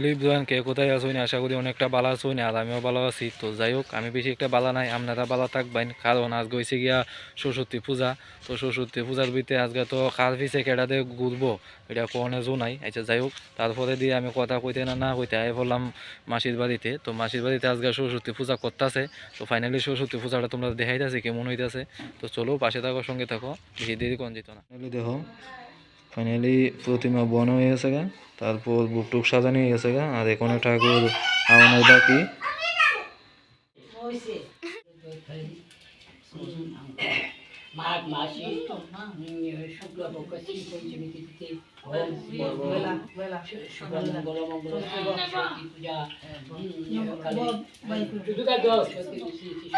বুঝবেন কে কোথায় আসুন আশা করি অনেকটা ভালো আসুন আর আমিও ভালো আছি। তো যাই হোক, আমি বেশি একটা ভালো নাই, আপনারা ভালো থাকবেন। কারণ আজ হয়েছে গিয়া সরস্বতী পূজা। তো সরস্বতী পূজার ভিতরে আজকে তো কার পিছে কেটা কেটাতে ঘুরবো, এটা কোনে জো নাই। আচ্ছা যাই হোক, তারপরে দিয়ে আমি কথা কইতে না না কইতে আই বললাম মাসির বাড়িতে। তো মাসির বাড়িতে আজকে সরস্বতী পূজা করতেছে। তো ফাইনালি সরস্বতী পূজাটা তোমরা দেখাইতেছে, কেমন হইতাছে। তো চলো, পাশে থাকো, সঙ্গে থাকো। বেশি দেরি কোন যেত না। দেখো ফাইনালি প্রতিমা বন হয়ে গেছে গা তারপর বুক টুক সাজানো হয়ে গেছে গা আর এখানে ঠাকুর আমাদের বাকি মাঘ মাসে পঞ্চমী তিথিতে সরস্বতী পূজা সরস্বতী